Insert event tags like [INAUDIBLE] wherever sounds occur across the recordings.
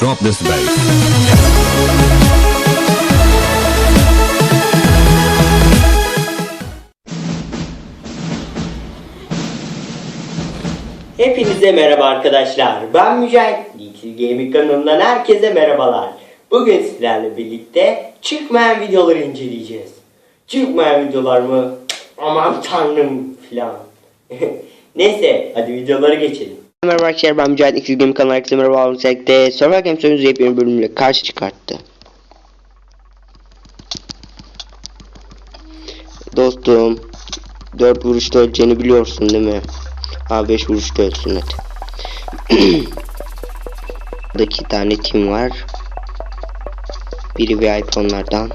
Drop this bass. Hepinize merhaba arkadaşlar. Ben Mücahit. Geeksy Gaming kanalından herkese merhabalar. Bugün sizlerle birlikte çıkmayan videoları inceleyeceğiz. Çıkmayan videolar mı? Aman tanrım filan. [LAUGHS] Neyse hadi videolara geçelim. Merhaba arkadaşlar ben Mücahit Geeksy Gaming kanalından herkese merhaba. Özellikle Survivor Games oyuncu yepyeni bölümüyle karşı çıkarttı. Dostum 4 vuruşta öleceğini biliyorsun değil mi? Ha 5 vuruşta ölsün hadi. [CLEARS THROAT] Burada iki tane tim var. Biri VIP onlardan.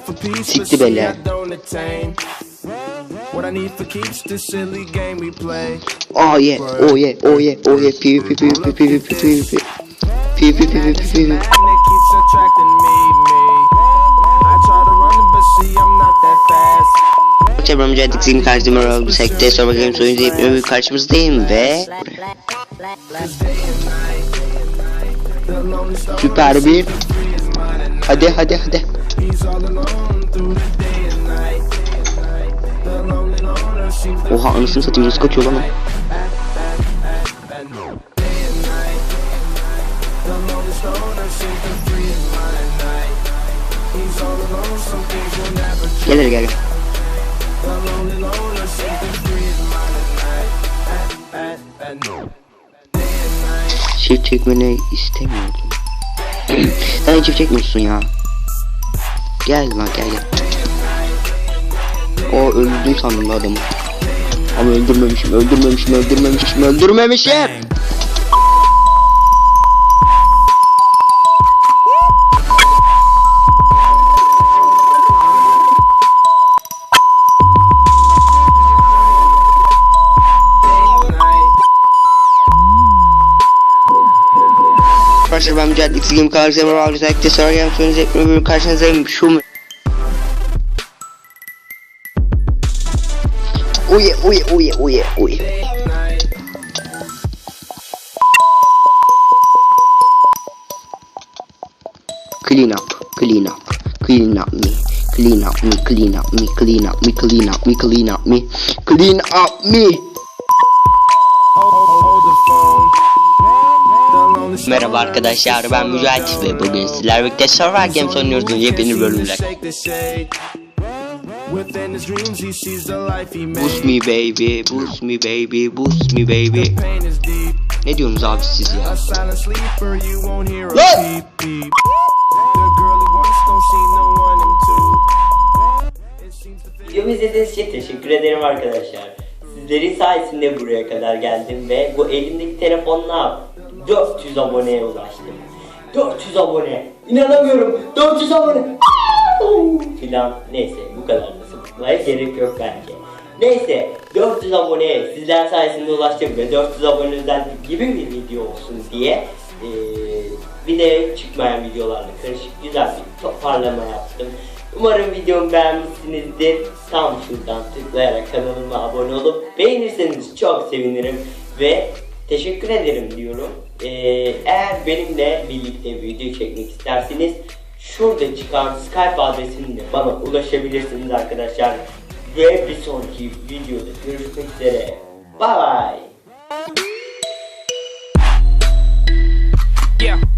For peace, but Sikti attain. What I need for keeps this silly game we play. Oh yeah, oh yeah, oh yeah, oh yeah. PvP, PvP, PvP, PvP. PvP, PvP, PvP. Magnet keeps attracting me, me. I try to run, but see I'm not that fast. Çevrem Mücadele X'in karşımda Royal Sekte Survivor Games oyuncu bir karşımızdayım ve süper bir hadi hadi hadi Oha anasını satayım nasıl kaçıyor lan o? The lonely stoner seems to free his mind at night. He's all alone, some things you'll never try. Gel hele gel gel. The lonely loner seems to free his mind at night. At, at, at no. Çift çekmeni istemiyordum. [CLEARS THROAT] Sen çift çekmiyorsun ya. Gel lan gel gel. O öldürdüm sandım adamı. Ama öldürmemişim, öldürmemişim, öldürmemişim, öldürmemişim. Ben Mücadele X Game Color Zemir Avcı Tekte sonra gelmiş oyuncu hepimi bölüm karşınızdayım şu mu? Uye uye uye uye uye Clean up, clean up, clean up me, clean up me, clean up me, clean up me, clean up me, clean up me, clean up me. Hold, Merhaba arkadaşlar ben Mücahit ve bugün sizlerle birlikte Survivor Games oynuyoruz yepyeni bölümler. Boost me baby, boost me baby, boost me baby. Ne diyorsunuz abi siz ya? Lan! Videomu izlediğiniz için teşekkür ederim arkadaşlar. Sizlerin sayesinde buraya kadar geldim ve bu elimdeki telefonla 400 aboneye ulaştım. 400 abone. İnanamıyorum. 400 abone. [LAUGHS] Filan. Neyse bu kadar da sıkmaya gerek yok bence. Neyse 400 aboneye sizler sayesinde ulaştım ve 400 aboneden gibi bir video olsun diye eee bir çıkmayan videolarla karışık güzel bir toparlama yaptım. Umarım videomu beğenmişsinizdir. Tam şuradan tıklayarak kanalıma abone olup beğenirseniz çok sevinirim ve teşekkür ederim diyorum. Ee, eğer benimle birlikte video çekmek isterseniz şurada çıkan Skype adresimle bana ulaşabilirsiniz arkadaşlar. Ve bir sonraki videoda görüşmek üzere. Bye bye. Yeah.